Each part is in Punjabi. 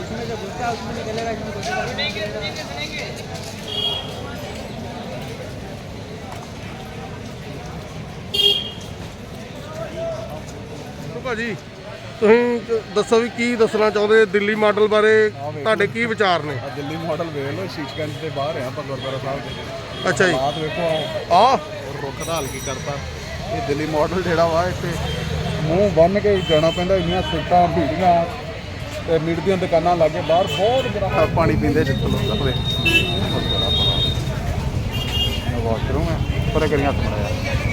इसमें जो घुसता है उसमें निकलेगा इसमें घुसेगा ਚਲੋ ਭਾਜੀ ਤੁਸੀਂ ਕ- ਦੱਸੋ ਵੀ ਕੀ ਦੱਸਣਾ ਚਾਹੁੰਦੇ ਦਿੱਲੀ ਮਾਡਲ ਬਾਰੇ ਤੁਹਾਡੇ ਕੀ ਵਿਚਾਰ ਨੇ ਆ ਦਿੱਲੀ ਮਾਡਲ ਵੇਖ ਲਓ ਸ਼ੀਸ਼ਗੰਜ ਦੇ ਬਾਹਰ ਆ ਆਪਾਂ ਗੁਰਦੁਆਰਾ ਸਾਹਿਬ ਦੇ ਅੱਛਾ ਜੀ ਬਾਤ ਵੇਖੋ ਆ ਔਰ ਰੁੱਖ ਦਾ ਹਲ ਕੀ ਕਰਤਾ ਇਹ ਦਿੱਲੀ ਮਾਡਲ ਜਿਹੜਾ ਵਾ ਇੱਥੇ ਮੂੰਹ ਬੰਨ ਕੇ ਜਾਣਾ ਪੈਂਦਾ ਇੰਨੀਆਂ ਸਿੱਟਾਂ ਭੀੜੀਆਂ ਤੇ ਮੀਟ ਦੀਆਂ ਦੁਕਾਨਾਂ ਲਾਗੇ ਬਾਹਰ ਬਹੁਤ ਬੁਰਾ ਹਾਲ ਪਾਣੀ ਪੀਂਦੇ ਜਿੱਥੇ ਲੋਕ ਲੱਭਦੇ ਵਾਸ਼ਰੂਮ ਹੈ ਪਰੇ ਕਰੀਆਂ ਹੱਥ ਮੜਾਇਆ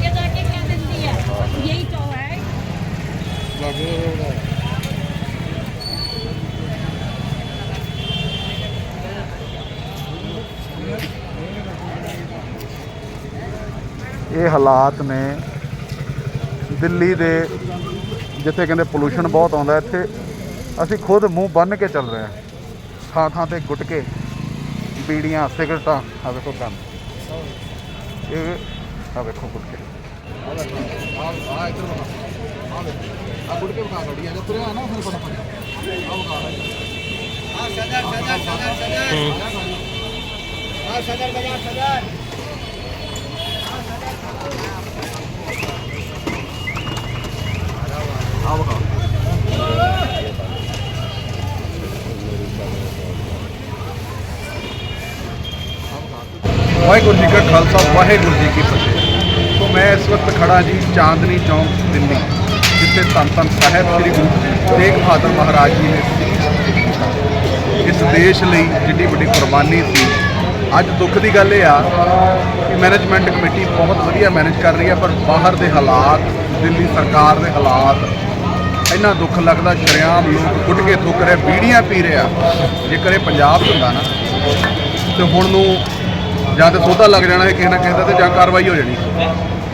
ये जाके क्या दिल्ली है यही तो है ਇਹ ਹਾਲਾਤ ਨੇ ਦਿੱਲੀ ਦੇ, ਜਿੱਥੇ ਕਹਿੰਦੇ ਪੋਲੂਸ਼ਨ ਬਹੁਤ ਆਉਂਦਾ, ਇੱਥੇ ਅਸੀਂ ਖੁਦ ਮੂੰਹ ਬੰਨ ਕੇ ਚੱਲ ਰਹੇ ਹਾਂ। ਥਾਂ ਥਾਂ ਤੇ ਗੁੱਟ ਕੇ ਬੀੜੀਆਂ, ਸਿਗਰਟਾਂ ਆ ਵੇਖੋ ਕੰਮ ਇਹ ਆ ਵੇਖੋ ਗੁਟਕੇ ਆ ਆ ਸਦਰ ਸਦਰ ਸਦਰ ਸਦਰ ਆ ਸਦਰ ਬਜਾ ਸਦਰ ਵਾਹਿਗੁਰੂ ਜੀ ਕਾ ਖਾਲਸਾ, ਵਾਹਿਗੁਰੂ ਜੀ ਕੀ ਫਤਿਹ। ਸੋ ਮੈਂ ਇਸ ਵਕਤ ਖੜਾ ਜੀ ਚਾਂਦਨੀ ਚੌਂਕ, ਦਿੱਲੀ, ਜਿੱਥੇ ਧੰਨ ਧੰਨ ਸਾਹਿਬ ਸ੍ਰੀ ਗੁਰੂ ਤੇਗ ਬਹਾਦਰ ਮਹਾਰਾਜ ਜੀ ਨੇ ਇਸ ਦੇਸ਼ ਲਈ ਜਿੱਡੀ ਵੱਡੀ ਕੁਰਬਾਨੀ ਸੀ, ਅੱਜ ਦੁੱਖ ਦੀ ਗੱਲ ਇਹ ਆ ਕਿ ਮੈਨੇਜਮੈਂਟ ਕਮੇਟੀ ਬਹੁਤ ਵਧੀਆ ਮੈਨੇਜ ਕਰ ਰਹੀ ਹੈ, ਪਰ ਬਾਹਰ ਦੇ ਹਾਲਾਤ, ਦਿੱਲੀ ਸਰਕਾਰ ਦੇ ਹਾਲਾਤ, ਇੰਨਾ ਦੁੱਖ ਲੱਗਦਾ, ਸ਼ਰੇਆਮ ਲੋਕ ਗੁੱਟ ਕੇ ਥੁੱਕ ਰਹੇ, ਬੀੜੀਆਂ ਪੀ ਰਿਹਾ ਜੇਕਰ ਇਹ ਪੰਜਾਬ 'ਚ ਹੁੰਦਾ ਨਾ, ਤੇ ਹੁਣ ਨੂੰ ਜਾਂ ਤਾਂ ਸੋਧਾ ਲੱਗ ਜਾਣਾ ਹੈ ਕਿਸੇ ਨਾ ਕਿਸੇ ਦਾ ਤੇ ਜਾਂ ਕਾਰਵਾਈ ਹੋ ਜਾਣੀ।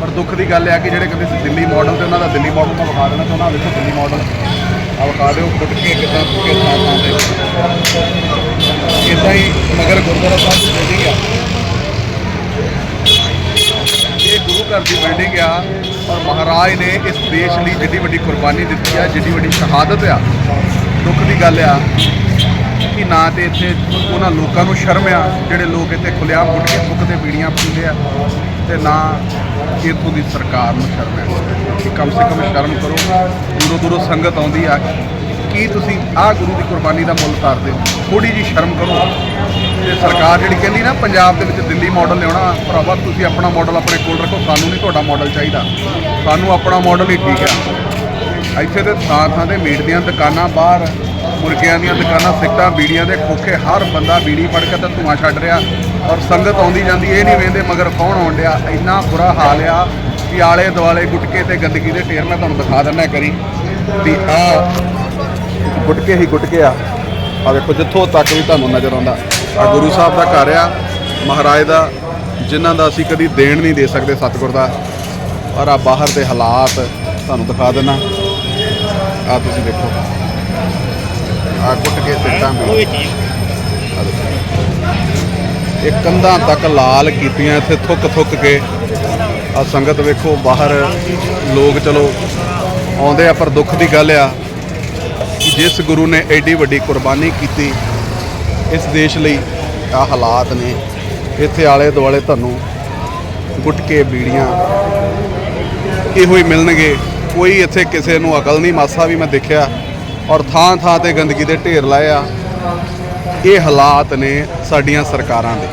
ਪਰ ਦੁੱਖ ਦੀ ਗੱਲ ਹੈ ਕਿ ਜਿਹੜੇ ਕਹਿੰਦੇ ਸੀ ਦਿੱਲੀ ਮਾਡਲ ਤੇ ਉਹਨਾਂ ਦਾ ਦਿੱਲੀ ਮਾਡਲ ਤਾਂ ਵਿਖਾ ਦੇਣਾ ਚਾਹੁੰਦਾ ਵੇਖੋ ਦਿੱਲੀ ਮਾਡਲ ਆ ਵਿਖਾ ਦਿਓ ਗੁੱਟ ਕੇ ਕਿਦਾਂ ਕੇ ਥਾਂ ਥਾਂ ਤੇ ਇਦਾਂ ਹੀ ਮਗਰ ਗੁਰਦੁਆਰਾ ਸਾਹਿਬ ਦੀ ਬਿਲਡਿੰਗ ਆ। ਇਹ ਗੁਰੂ ਘਰ ਦੀ ਬਿਲਡਿੰਗ ਆ ਔਰ ਮਹਾਰਾਜ ਨੇ ਇਸ ਦੇਸ਼ ਲਈ ਜਿੱਡੀ ਵੱਡੀ ਕੁਰਬਾਨੀ ਦਿੱਤੀ ਆ, ਜਿੱਡੀ ਵੱਡੀ ਸ਼ਹਾਦਤ ਆ। ਦੁੱਖ ਦੀ ਗੱਲ ਆ ਕਿ ਨਾ ਤੇ ਇੱਥੇ ਉਹਨਾਂ ਲੋਕਾਂ ਨੂੰ ਸ਼ਰਮ ਆ, ਜਿਹੜੇ ਲੋਕ ਇੱਥੇ ਖੁੱਲ੍ਹੇਆਮ ਗੁੱਟ ਕੇ ਥੁੱਕਦੇ ਬੀੜੀਆਂ ਪੀਂਦੇ ਆ, ਤੇ ਨਾ ਇੱਥੋਂ ਦੀ ਸਰਕਾਰ ਨੂੰ ਸ਼ਰਮ ਆ। ਕਿ ਕਮ ਸੇ ਕਮ ਸ਼ਰਮ ਕਰੋ, ਦੂਰੋਂ ਦੂਰੋਂ ਸੰਗਤ ਆਉਂਦੀ ਆ। ਕੀ ਤੁਸੀਂ ਆਹ ਗੁਰੂ ਦੀ ਕੁਰਬਾਨੀ ਦਾ ਮੁੱਲ ਤਾਰਦੇ ਹੋ? ਥੋੜੀ ਜੀ ਸ਼ਰਮ ਕਰੋ। ਤੇ ਸਰਕਾਰ ਜਿਹੜੀ ਕਹਿੰਦੀ ਨਾ, ਪੰਜਾਬ ਦੇ ਵਿੱਚ ਦਿੱਲੀ ਮਾਡਲ ਲਿਆਉਣਾ, ਭਰਾਵਾ ਤੁਸੀਂ ਆਪਣਾ ਮਾਡਲ ਆਪਣੇ ਕੋਲ ਰੱਖੋ, ਸਾਨੂੰ ਨਹੀਂ ਤੁਹਾਡਾ ਮਾਡਲ ਚਾਹੀਦਾ। ਸਾਨੂੰ ਆਪਣਾ ਮਾਡਲ ਹੀ ਠੀਕ ਆ। ਇੱਥੇ ਤੇ ਥਾਂ ਥਾਂ ਤੇ ਮੀਟ ਦੀਆਂ ਦੁਕਾਨਾਂ, ਬਾਹਰ ਮੁਰਗਿਆਂ ਦੀਆਂ ਦੁਕਾਨਾਂ ਸਿੱਟਾਂ ਬੀੜੀਆਂ ਦੇ ਖੋਖੇ, ਹਰ ਬੰਦਾ ਬੀੜੀ ਫੜ ਕੇ ਤਾਂ ਧੂਆਂ ਛੱਡ ਰਿਹਾ ਔਰ ਸੰਗਤ ਆਉਂਦੀ ਜਾਂਦੀ, ਇਹ ਨਹੀਂ ਵੇਂਦੇ ਮਗਰ ਕੌਣ ਆਉਣ ਡਿਆ। ਇੰਨਾ ਬੁਰਾ ਹਾਲ ਆ ਕਿ ਆਲੇ ਦੁਆਲੇ ਗੁਟਕੇ ਤੇ ਗੰਦਗੀ ਦੇ ਢੇਰ ਮੈਂ ਤੁਹਾਨੂੰ ਦਿਖਾ ਦਿੰਦਾ ਕਰੀ ਵੀ ਆ ਗੁਟਕੇ ਹੀ ਗੁਟਕੇ ਆ। ਆ ਦੇਖੋ, ਜਿੱਥੋਂ ਤੱਕ ਵੀ ਤੁਹਾਨੂੰ ਨਜ਼ਰ ਆਉਂਦਾ ਆ ਗੁਰੂ ਸਾਹਿਬ ਦਾ ਘਰ ਆ, ਮਹਾਰਾਜ ਦਾ, ਜਿਨ੍ਹਾਂ ਦਾ ਅਸੀਂ ਕਦੀ ਦੇਣ ਨਹੀਂ ਦੇ ਸਕਦੇ ਸਤਿਗੁਰ ਦਾ। ਔਰ ਆ ਬਾਹਰ ਦੇ ਹਾਲਾਤ ਤੁਹਾਨੂੰ ਦਿਖਾ ਦਿੰਦਾ। ਆ ਤੁਸੀਂ ਦੇਖੋ। ਆ ਕੁੱਟ ਕੇ ਸਿੱਟਾਂ ਵੀ। ਇਹ ਕੰਧਾਂ ਤੱਕ ਲਾਲ ਕੀਤੀਆਂ, ਇੱਥੇ ਥੁੱਕ ਥੁੱਕ ਕੇ। ਆ ਸੰਗਤ ਵੇਖੋ, ਬਾਹਰ ਲੋਕ ਚਲੋ ਆਉਂਦੇ ਆ, ਪਰ ਦੁੱਖ ਦੀ ਗੱਲ ਆ ਕਿ ਜਿਸ ਗੁਰੂ ਨੇ ਐਡੀ ਵੱਡੀ ਕੁਰਬਾਨੀ ਕੀਤੀ, ਇਸ ਦੇਸ਼ ਲਈ ਆ ਹਾਲਾਤ ਨੇ। ਇੱਥੇ ਆਲੇ ਦੁਆਲੇ ਤੁਹਾਨੂੰ ਗੁਟਕੇ ਬੀੜੀਆਂ ਇਹੋ ਹੀ ਮਿਲਣਗੇ। ਕੋਈ ਇੱਥੇ ਕਿਸੇ ਨੂੰ ਅਕਲ ਨਹੀਂ, ਮਾਸਾ ਵੀ ਮੈਂ ਦੇਖਿਆ। ਔਰ ਥਾਂ ਥਾਂ ਤੇ ਗੰਦਗੀ ਦੇ ਢੇਰ ਲਾਏ ਆ। ਇਹ ਹਾਲਾਤ ਨੇ ਸਾਡੀਆਂ ਸਰਕਾਰਾਂ ਦੇ।